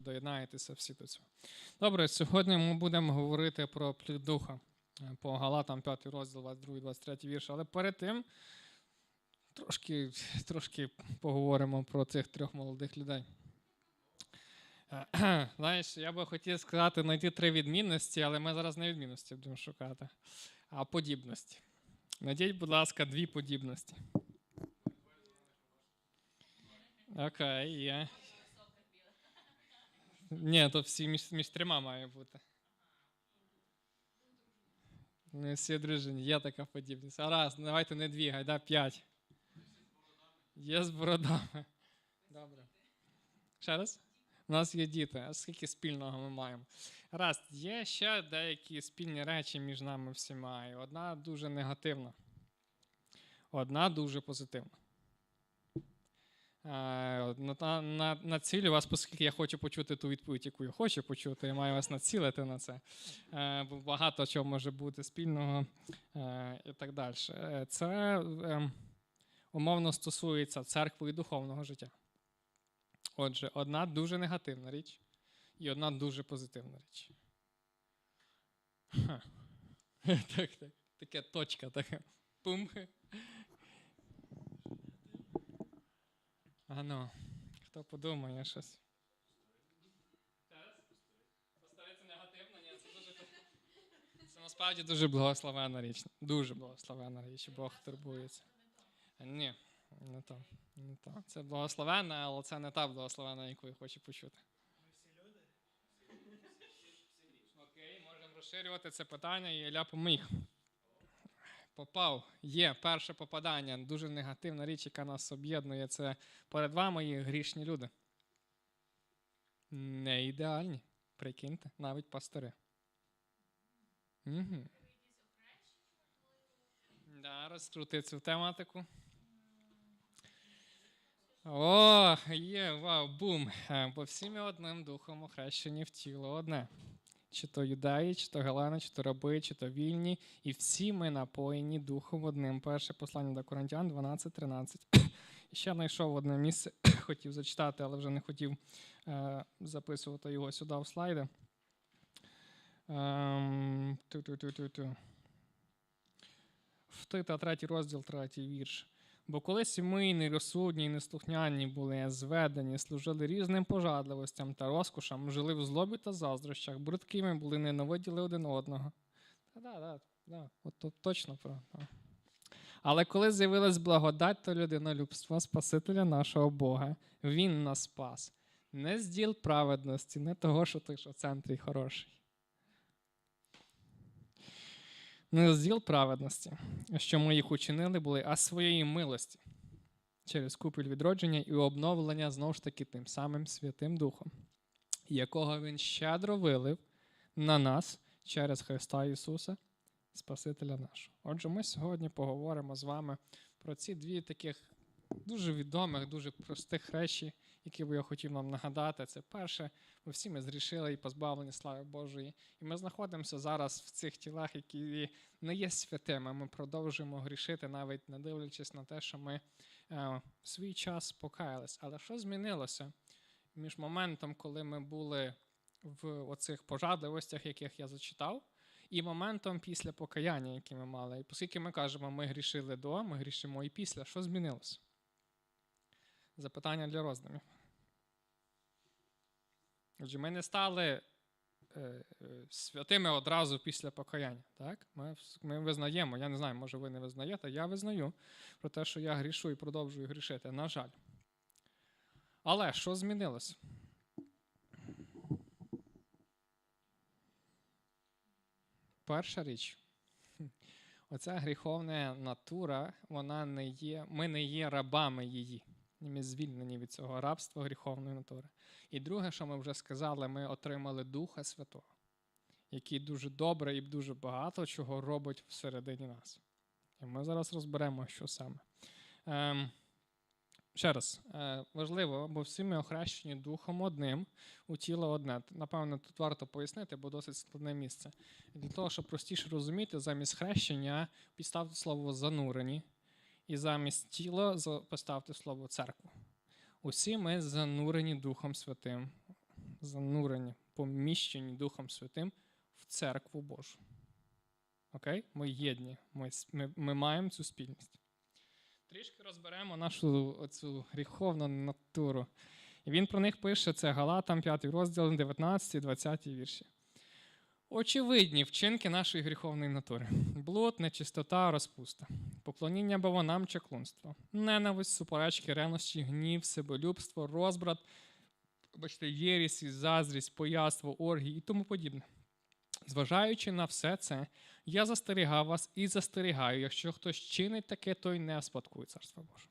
доєднаєтеся всі до цього. Добре, сьогодні ми будемо говорити про плід духа е, по Галатам 5 розділ, 22, 23 вірш. Але перед тим трошки, трошки поговоримо про цих трьох молодих людей. Е, Знаєш, я би хотів сказати знайти три відмінності, але ми зараз не відмінності будемо шукати, а подібності. Найдіть, будь ласка, дві подібності. Окей, є. Ні, то всі між, між трьома має бути. Ми всі дружині, є така подібність. А раз, давайте не дві, гайда п'ять. Є з бородами. Добре. Ще раз? У нас є діти, а скільки спільного ми маємо? Раз, є ще деякі спільні речі між нами всіма. І одна дуже негативна, одна дуже позитивна. Е, На, на, націлю вас, оскільки я хочу почути ту відповідь, яку я хочу почути, я маю вас націлити на це. Е, багато чого може бути спільного е, і так далі. Це е, умовно стосується церкви і духовного життя. Отже, одна дуже негативна річ і одна дуже позитивна річ. Так, так. Таке точка, така. Пум. А ну, хто подумає щось. Поставиться негативно, ні, це дуже. Це насправді дуже благословенна річ. Дуже благословенна річ, Бог турбується. Ні, не то. Не то. Це благословенна, але це не та благословенна, яку я хочу почути. Окей, можемо розширювати це питання, і Ілля поміг. Попав. Є перше попадання. Дуже негативна річ, яка нас об'єднує. Це перед вами є грішні люди. Не ідеальні. Прикиньте, навіть пастори. Угу. Да, розкрути цю тематику. О, є, вау, бум. Е, Бо всі ми одним духом охрещені в тіло одне. Чи то юдаї, чи то галани, чи то раби, чи то вільні, і всі ми напоєні духом одним. Перше послання до Коринтян 12.13. І ще знайшов одне місце, хотів зачитати, але вже не хотів е, записувати його сюди в слайди. Ем. В Тита, третій розділ, третій вірш. Бо коли сімейні, розсудні і неслухняні були зведені, служили різним пожадливостям та розкошам, жили в злобі та заздрощах, брудкими були, ненавиділи один одного. Та да, от то точно про. Але коли з'явилась благодать та людинолюбство Спасителя нашого Бога, Він нас спас. Не з діл праведності, не того, що ти що в центрі хороший. Не з діл праведності, що ми їх учинили були, а своєї милості через купіль відродження і обновлення знову ж таки тим самим Святим Духом, якого Він щедро вилив на нас через Христа Ісуса, Спасителя нашого. Отже, ми сьогодні поговоримо з вами про ці дві таких дуже відомих, дуже простих речі, які би я хотів вам нагадати. Це перше, ми всі ми зрішили і позбавлені слави Божої. І ми знаходимося зараз в цих тілах, які не є святими. Ми продовжуємо грішити, навіть не дивлячись на те, що ми е, в свій час покаялись. Але що змінилося між моментом, коли ми були в оцих пожадливостях, яких я зачитав, і моментом після покаяння, яке ми мали. І оскільки ми кажемо, ми грішили до, ми грішимо і після, що змінилося? Запитання для роздумів. Отже, ми не стали е, е, святими одразу після покаяння. Так? Ми, ми визнаємо, я не знаю, може ви не визнаєте, я визнаю про те, що я грішу і продовжую грішити, на жаль. Але що змінилося? Перша річ. Оця гріховна натура, вона не є, ми не є рабами її. Ми звільнені від цього рабства гріховної натури. І друге, що ми вже сказали, ми отримали Духа Святого, який дуже добре і дуже багато чого робить всередині нас. І ми зараз розберемо, що саме. Ем, ще раз, е, важливо, бо всі ми охрещені Духом одним, у тіло одне. Напевно, тут варто пояснити, бо досить складне місце. Для того, щоб простіше розуміти, замість хрещення підставте слово занурені і замість тіла поставте слово церкву. Усі ми занурені Духом Святим занурені, поміщені Духом Святим в церкву Божу. Окей? Ми єдні, ми, ми, ми маємо цю спільність. Трішки розберемо нашу оцю гріховну натуру. І він про них пише: це Галатам, 5 розділ, 19, 20 вірші. Очевидні вчинки нашої гріховної натури: блуд, нечистота, розпуста, поклоніння бавонам, чаклунство, ненависть, суперечки, ревнощі, гнів, себелюбство, розбрат, бачите, єрість, заздрість, пояство, оргії і тому подібне. Зважаючи на все це, я застерігав вас і застерігаю, якщо хтось чинить таке, той не спадкує царство Боже.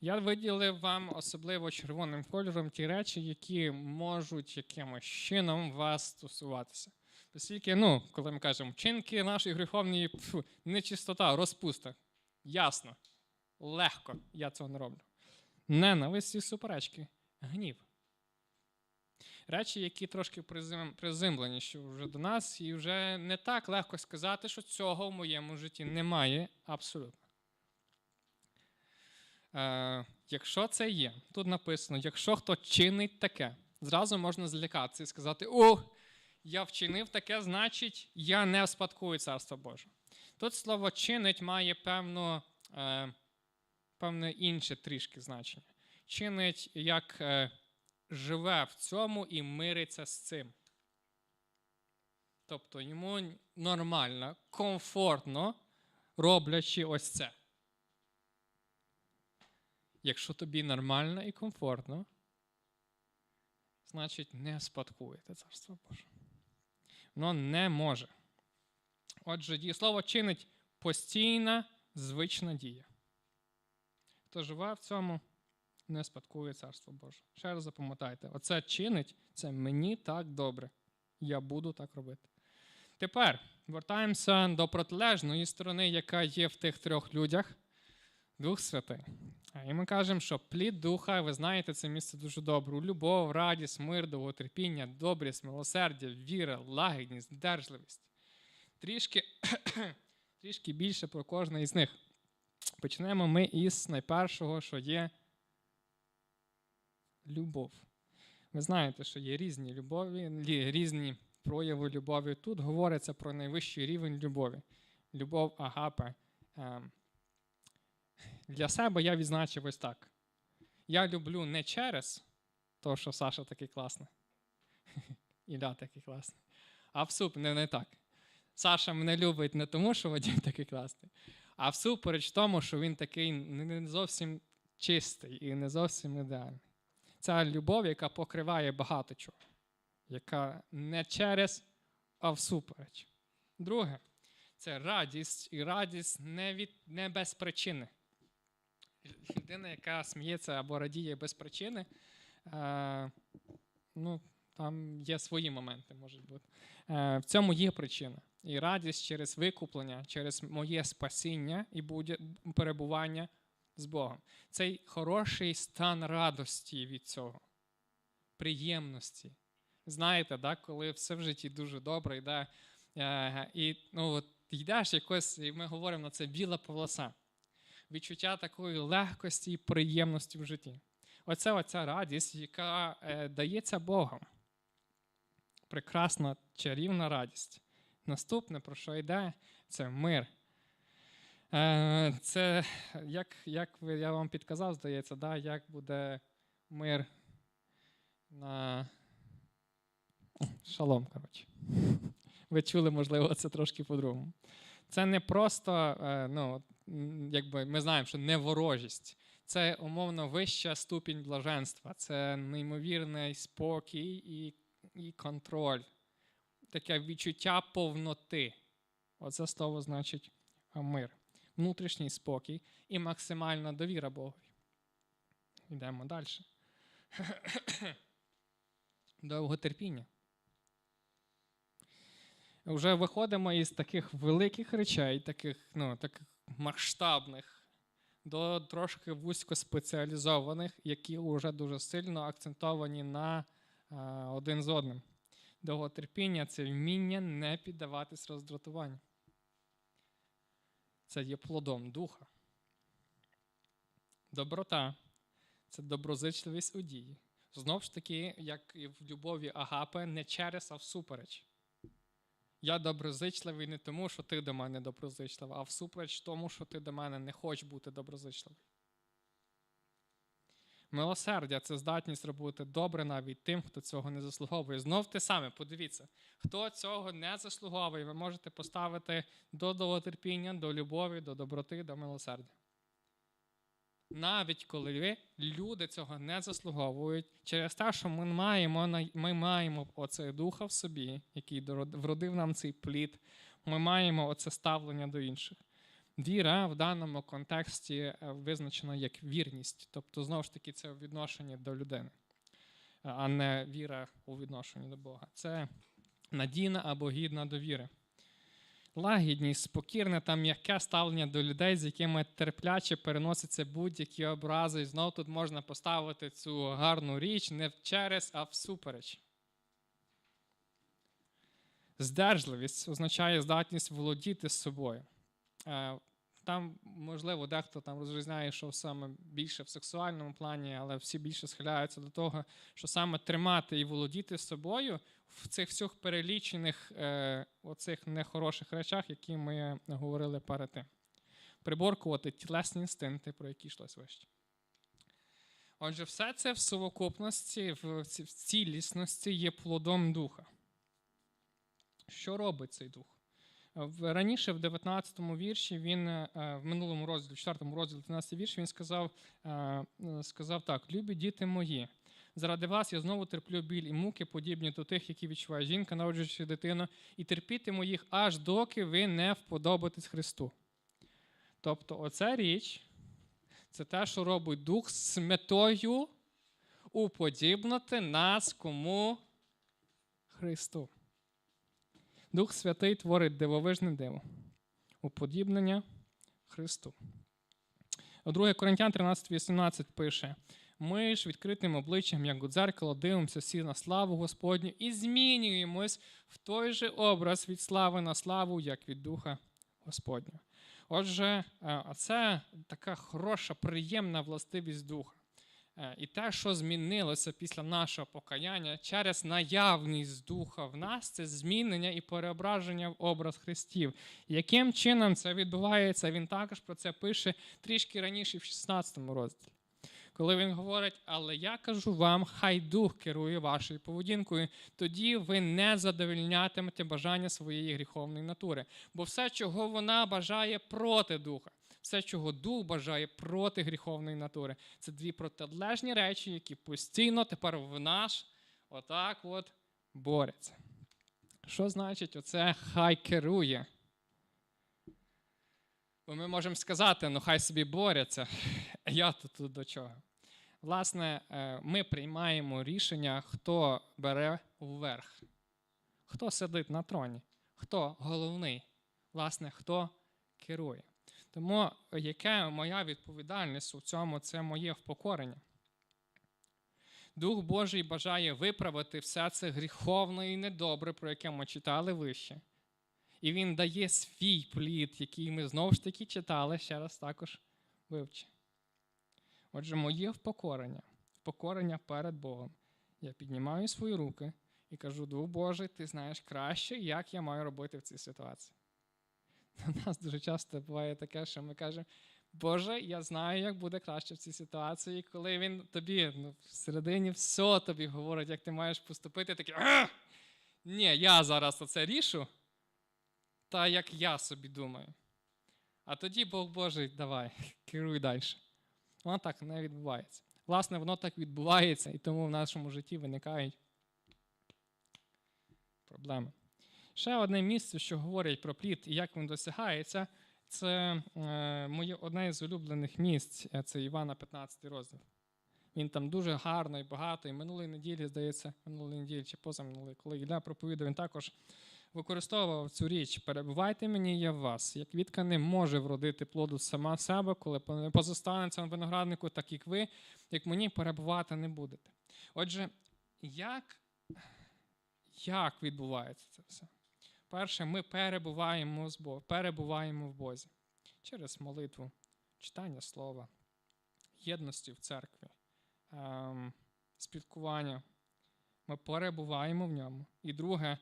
Я виділив вам особливо червоним кольором ті речі, які можуть якимось чином вас стосуватися. Оскільки, ну, коли ми кажемо, вчинки нашої гріховної пф, нечистота, розпуста. Ясно, легко я цього не роблю. Ненависть і суперечки, гнів. Речі, які трошки приземлені, що вже до нас, і вже не так легко сказати, що цього в моєму житті немає абсолютно. Е, якщо це є, тут написано, якщо хто чинить таке, зразу можна злякатися і сказати: О, я вчинив таке, значить, я не спадкую Царство Боже. Тут слово чинить має певно, е, певне інше трішки значення. Чинить як е, живе в цьому і мириться з цим. Тобто йому нормально, комфортно роблячи ось це. Якщо тобі нормально і комфортно, значить не спадкуєте Царство Боже. Воно не може. Отже, дієслово чинить постійна звична дія. Хто живе в цьому, не спадкує Царство Боже. Ще раз запам'ятайте, оце чинить, це мені так добре. Я буду так робити. Тепер вертаємося до протилежної сторони, яка є в тих трьох людях. Дух Святий. А І ми кажемо, що плід духа, ви знаєте, це місце дуже добре. Любов, радість, мир, довготерпіння, добрість, милосердя, віра, лагідність, держливість. Трішки, трішки більше про кожне із них. Почнемо ми із найпершого, що є любов. Ви знаєте, що є різні любові, різні прояви любові. Тут говориться про найвищий рівень любові. Любов агапе. Для себе я відзначив ось так. Я люблю не через те, що Саша такий класний. Ілля такий класний. А всуп не, не так. Саша мене любить не тому, що Вадим такий класний, а всупереч тому, що він такий не зовсім чистий і не зовсім ідеальний. Це любов, яка покриває багато чого, яка не через, а всупереч. Друге, це радість, і радість не, від, не без причини. Людина, яка сміється або радіє без причини, е, ну, там є свої моменти, можуть бути. Е, в цьому є причина. І радість через викуплення, через моє спасіння і перебування з Богом. Цей хороший стан радості від цього, приємності. Знаєте, да, коли все в житті дуже добре йде, е, і ну, от, йдеш якось, і ми говоримо на це біла полоса. Відчуття такої легкості і приємності в житті. Оце оця радість, яка е, дається Богом. Прекрасна чарівна радість. Наступне, про що йде, це мир. Е, Це, як, як я вам підказав, здається, да, як буде мир на шалом, коротше. Ви чули, можливо, це трошки по-другому. Це не просто, е, ну, якби ми знаємо, що не ворожість. Це умовно вища ступінь блаженства, це неймовірний спокій і, і контроль, таке відчуття повноти. Оце слово значить мир, внутрішній спокій і максимальна довіра Богові. Йдемо далі. Довготерпіння. Вже виходимо із таких великих речей, таких, ну, таких масштабних, до трошки вузькоспеціалізованих, які вже дуже сильно акцентовані на е, один з одним. Довготерпіння це вміння не піддаватись роздратуванню. Це є плодом духа. Доброта це доброзичливість у дії. Знову ж таки, як і в любові Агапе, не через, а всупереч. Я доброзичливий не тому, що ти до мене доброзичливий, а всупереч тому, що ти до мене не хочеш бути доброзичливий. Милосердя це здатність робити добре навіть тим, хто цього не заслуговує. Знов те саме, подивіться, хто цього не заслуговує, ви можете поставити до довготерпіння, до любові, до доброти, до милосердя. Навіть коли люди цього не заслуговують, через те, що ми маємо, ми маємо оцей духа в собі, який вродив нам цей плід, ми маємо оце ставлення до інших. Віра в даному контексті е, визначена як вірність, тобто, знову ж таки, це у відношенні до людини, а не віра у відношенні до Бога. Це надійна або гідна довіри. Лагідність, спокірне та м'яке ставлення до людей, з якими терпляче переносяться будь-які образи. І знову тут можна поставити цю гарну річ не через, а всупереч. Здержливість означає здатність володіти собою. Там, можливо, дехто там розрізняє, що саме більше в сексуальному плані, але всі більше схиляються до того, що саме тримати і володіти собою в цих всіх перелічених е, оцих нехороших речах, які ми говорили перед тим. Приборкувати тілесні інстинкти, про які йшлось вище. Отже, все це в совокупності, в цілісності є плодом духа. Що робить цей дух? Раніше, в 19-му вірші, він е, в минулому розділі, в 4-му розділі, 12 вірш, він сказав, е, е, сказав так: Любі діти мої, заради вас я знову терплю біль і муки, подібні до тих, які відчуває жінка, народжуючи дитину, і терпітиму їх аж доки ви не вподобаєтесь Христу. Тобто, оця річ це те, що робить дух з метою уподібнити нас кому Христу. Дух Святий творить дивовижне диво. Уподібнення Христу. У 2 Коринтян 13:18 пише: Ми ж відкритим обличчям, як у дзеркало, дивимося всі на славу Господню і змінюємось в той же образ від слави на славу, як від Духа Господнього. Отже, е, це така хороша, приємна властивість духа. Е, І те, що змінилося після нашого покаяння через наявність духа в нас, це змінення і переображення в образ Христів. Яким чином це відбувається? Він також про це пише трішки раніше, в 16 розділі. Коли він говорить, але я кажу вам, хай дух керує вашою поведінкою, тоді ви не задовольнятимете бажання своєї гріховної натури. Бо все, чого вона бажає проти духа, все, чого дух бажає проти гріховної натури, це дві протилежні речі, які постійно тепер в нас отак от борються. Що значить оце хай керує? Бо ми можемо сказати, ну хай собі борються. Я тут до чого? Власне, е, ми приймаємо рішення, хто бере вверх, хто сидить на троні, хто головний, власне, хто керує. Тому яка моя відповідальність у цьому це моє впокорення. Дух Божий бажає виправити все це гріховне і недобре, про яке ми читали вище. І він дає свій плід, який ми знову ж таки читали, ще раз також вивчимо. Отже, моє впокорення, впокорення перед Богом. Я піднімаю свої руки і кажу: Дух Божий, ти знаєш краще, як я маю робити в цій ситуації. У нас дуже часто буває таке, що ми кажемо, Боже, я знаю, як буде краще в цій ситуації, коли він тобі ну, всередині все тобі говорить, як ти маєш поступити, такий, «А! ні, я зараз оце рішу, та як я собі думаю. А тоді Бог Божий, давай, керуй далі. Воно так не відбувається. Власне, воно так відбувається, і тому в нашому житті виникають проблеми. Ще одне місце, що говорить про плід і як він досягається, це е, моє одне з улюблених місць е, це Івана 15 розділ. Він там дуже гарно і багато. І минулої неділі, здається, минулої неділі чи позаминулої, коли Ілля проповідав, він також використовував цю річ: перебувайте мені, я в вас. Як квітка не може вродити плоду сама себе, коли не позостанеться на винограднику, так як ви, як мені перебувати не будете. Отже, як, як відбувається це все? Перше, ми перебуваємо, з Бог, перебуваємо в Бозі через молитву, читання слова, єдності в церкві, ем, спілкування. Ми перебуваємо в ньому. І друге,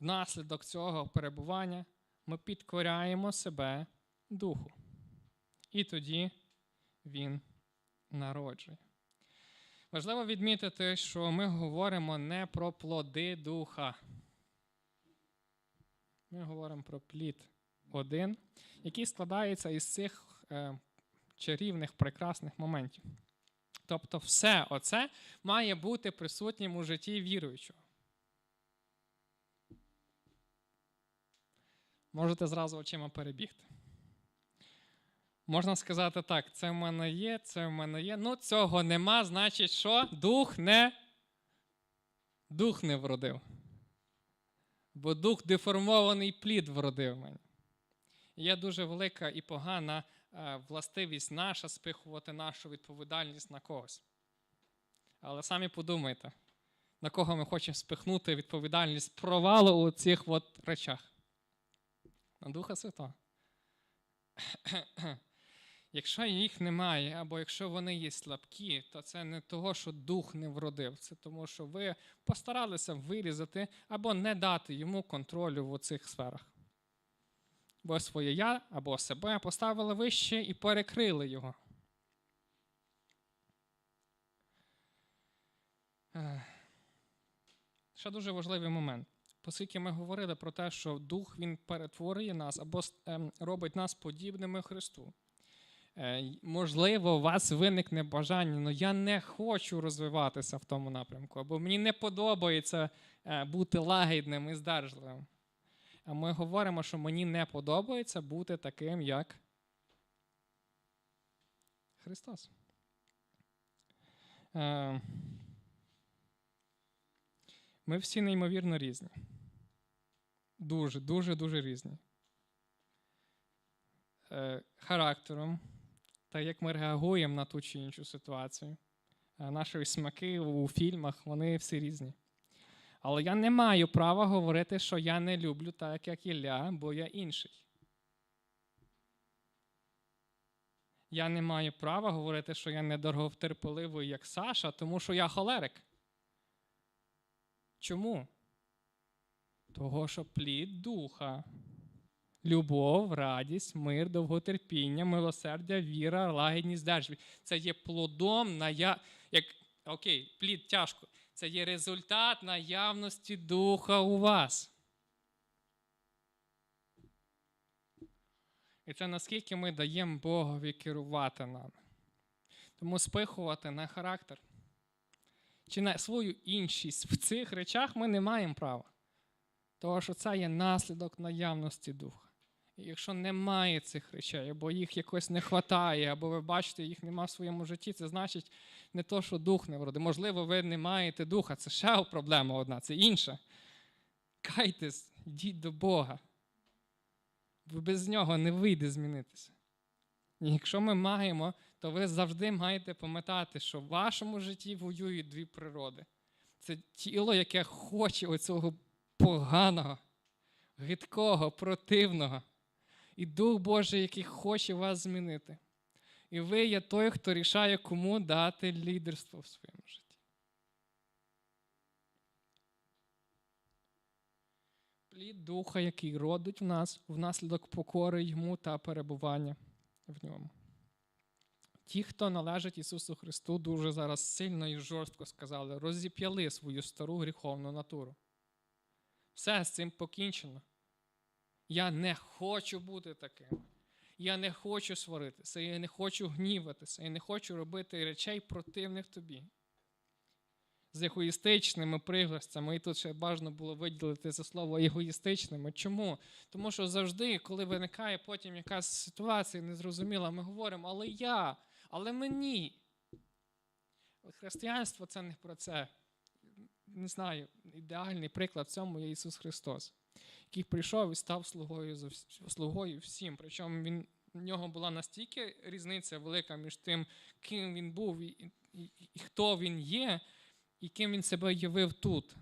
внаслідок цього перебування ми підкоряємо себе духу. І тоді він народжує. Важливо відмітити, що ми говоримо не про плоди духа. Ми говоримо про плід один, який складається із цих е, чарівних, прекрасних моментів. Тобто, все оце має бути присутнім у житті віруючого. Можете зразу очима перебігти. Можна сказати так: це в мене є, це в мене є. Ну, цього нема, значить, що дух не дух не вродив. Бо дух деформований плід вродив мені. Є дуже велика і погана е, властивість наша спихувати нашу відповідальність на когось. Але самі подумайте, на кого ми хочемо спихнути відповідальність провалу у цих от речах. На Духа Святого. Якщо їх немає, або якщо вони є слабкі, то це не того, що дух не вродив, це тому, що ви постаралися вирізати або не дати йому контролю в цих сферах. Бо своє я або себе поставили вище і перекрили його. Ще дуже важливий момент. Оскільки ми говорили про те, що дух він перетворює нас або ем, робить нас подібними Христу. Е, можливо, у вас виникне бажання, але я не хочу розвиватися в тому напрямку, або мені не подобається е, бути лагідним і здержливим. А ми говоримо, що мені не подобається бути таким, як Христос. Е, ми всі неймовірно різні. Дуже, дуже, дуже різні. Характером, та як ми реагуємо на ту чи іншу ситуацію. Наші смаки у фільмах, вони всі різні. Але я не маю права говорити, що я не люблю так, як Ілля, бо я інший. Я не маю права говорити, що я не дороготерпеливий, як Саша, тому що я холерик. Чому? Того, що плід духа любов, радість, мир, довготерпіння, милосердя, віра, лагідність, держбі. Це є плодом ная... як окей, плід тяжко. Це є результат наявності духа у вас. І це наскільки ми даємо Богові керувати нами. Тому спихувати на характер чи на свою іншість в цих речах ми не маємо права. Тому що це є наслідок наявності духа. Якщо немає цих речей, або їх якось не вистачає, або ви бачите, їх немає в своєму житті, це значить не то, що дух не вроди. Можливо, ви не маєте духа. Це ще проблема одна, це інша. Кайтесь, йдіть до Бога. Бо без нього не вийде змінитися. І якщо ми маємо, то ви завжди маєте пам'ятати, що в вашому житті воюють дві природи. Це тіло, яке хоче оцього поганого, гидкого, противного і Дух Божий, який хоче вас змінити. І ви є той, хто рішає, кому дати лідерство в своєму житті. Плід Духа, який родить в нас внаслідок покори йому та перебування в ньому. Ті, хто належить Ісусу Христу, дуже зараз сильно і жорстко сказали, розіп'яли свою стару гріховну натуру. Все з цим покінчено. Я не хочу бути таким. Я не хочу сваритися, я не хочу гніватися, я не хочу робити речей противних тобі. З егоїстичними пригласцями, і тут ще бажано було виділити це слово егоїстичними. Чому? Тому що завжди, коли виникає потім якась ситуація незрозуміла, ми говоримо, але я, але мені. Християнство це не про це. Не знаю, ідеальний приклад цьому є Ісус Христос який прийшов і став слугою слугою всім. Причому він, в нього була настільки різниця велика між тим, ким він був і, і, і, хто він є, і ким він себе явив тут.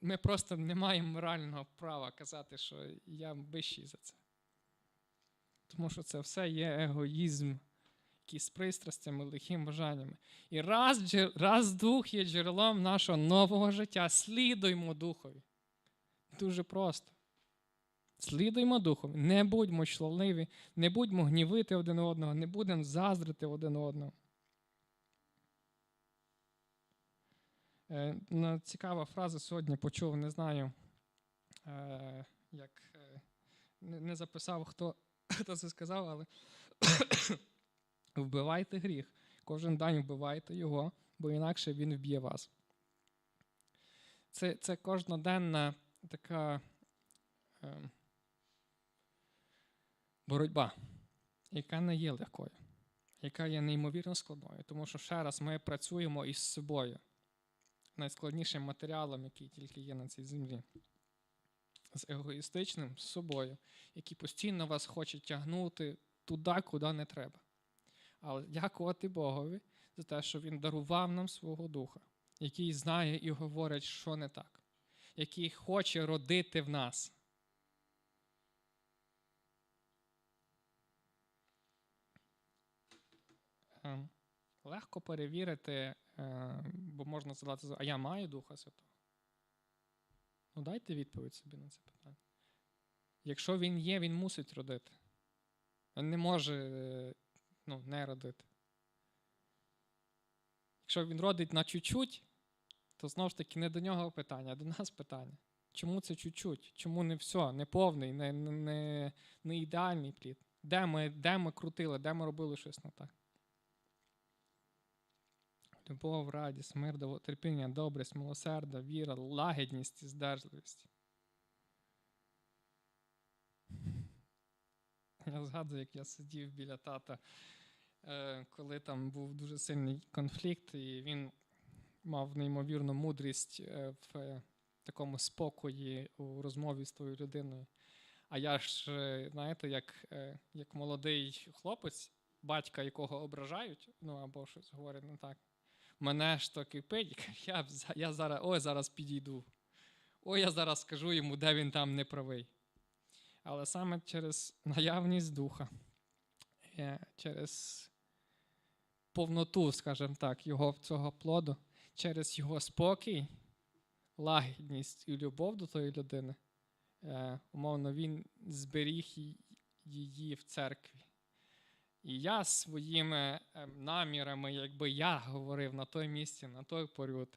Ми просто не маємо морального права казати, що я вищий за це. Тому що це все є егоїзм які з пристрастями, лихим бажаннями. І раз, раз дух є джерелом нашого нового життя, слідуймо духові. Дуже просто. Слідуймо духові, не будьмо чоловливі, не будьмо гнівити один одного, не будемо заздрити один одного. Е, ну, цікава фраза сьогодні почув, не знаю, е, як е, не записав, хто, хто це сказав, але вбивайте гріх. Кожен день вбивайте його, бо інакше він вб'є вас. Це, це кожноденна така е, боротьба, яка не є легкою, яка є неймовірно складною. Тому що ще раз ми працюємо із собою, найскладнішим матеріалом, який тільки є на цій землі. З егоїстичним з собою, який постійно вас хоче тягнути туди, куди не треба. Але дякувати Богові за те, що Він дарував нам свого духа, який знає і говорить, що не так, який хоче родити в нас. Ем, Легко перевірити, е, бо можна задати, а я маю Духа Святого. Ну, дайте відповідь собі на це питання. Якщо він є, він мусить родити. Він не може е, ну, не родити. Якщо він родить на чуть-чуть, то знову ж таки не до нього питання, а до нас питання. Чому це чуть-чуть? Чому не все, не повний, не, не, не, ідеальний плід? Де ми, де ми крутили, де ми робили щось не так? Любов, радість, мир, терпіння, добрість, милосердя, віра, лагідність і здержливість. Я згадую, як я сидів біля тата, е, коли там був дуже сильний конфлікт, і він мав неймовірну мудрість е, в такому спокої у розмові з тою людиною. А я ж, е, знаєте, як, е, як молодий хлопець, батька якого ображають, ну або щось говорять не так. Мене ж то кипить, я, я зараз, ой, зараз підійду. Ой, я зараз скажу йому, де він там не правий. Але саме через наявність духа, через повноту, скажімо так, його цього плоду, через його спокій, лагідність і любов до тої людини, е, умовно, він зберіг її в церкві. І я своїми е, намірами, якби я говорив на той місці, на той період,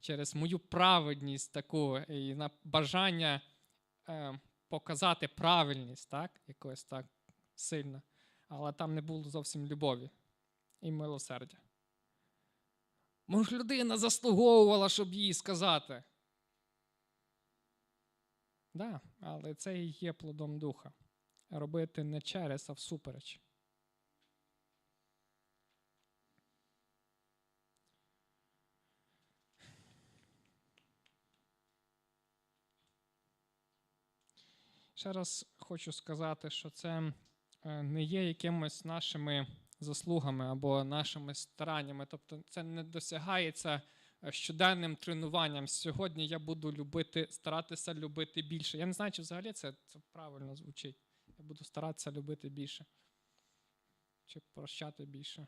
через мою праведність таку і на бажання е, показати правильність, так, якось так сильно, але там не було зовсім любові і милосердя. Може, людина заслуговувала, щоб їй сказати. Да, але це і є плодом духа. Робити не через, а всупереч. Ще раз хочу сказати, що це е, не є якимось нашими заслугами або нашими стараннями. Тобто це не досягається е, щоденним тренуванням. Сьогодні я буду любити, старатися любити більше. Я не знаю, чи взагалі це, це правильно звучить. Я буду старатися любити більше. Чи прощати більше.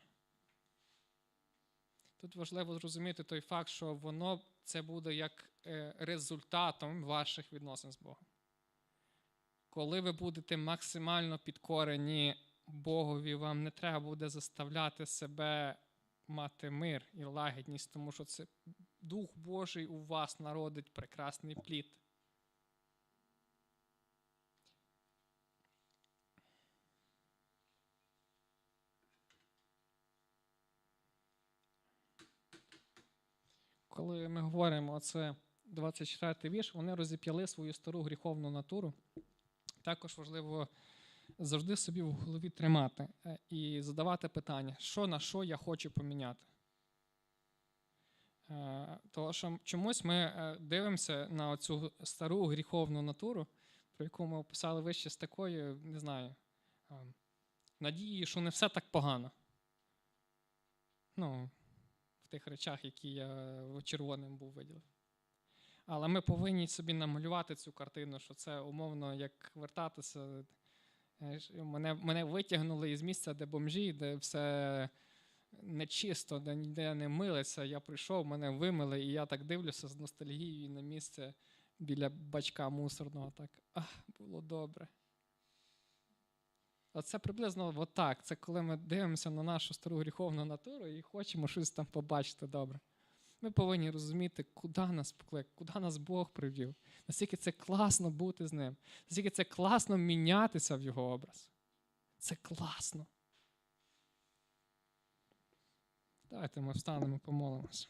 Тут важливо зрозуміти той факт, що воно це буде як е, результатом ваших відносин з Богом коли ви будете максимально підкорені Богові, вам не треба буде заставляти себе мати мир і лагідність, тому що це Дух Божий у вас народить прекрасний плід. Коли ми говоримо це 24 й вірш, вони розіп'яли свою стару гріховну натуру також важливо завжди собі в голові тримати е, і задавати питання, що на що я хочу поміняти. Е, Тому що чомусь ми е, дивимося на цю стару гріховну натуру, про яку ми описали вище з такою, не знаю, надією, що не все так погано. Ну, в тих речах, які я червоним був виділив. Але ми повинні собі намалювати цю картину, що це умовно як вертатися Мене, мене витягнули із місця, де бомжі, де все нечисто, де ніде не милиться. Я прийшов, мене вимили, і я так дивлюся з ностальгією на місце біля бачка мусорного. Так, ах, було добре. Оце приблизно отак. Це коли ми дивимося на нашу стару гріховну натуру і хочемо щось там побачити добре. Ми повинні розуміти, куди нас поклик, куди нас Бог привів, наскільки це класно бути з ним, наскільки це класно мінятися в його образ. Це класно. Давайте ми встанемо, помолимося.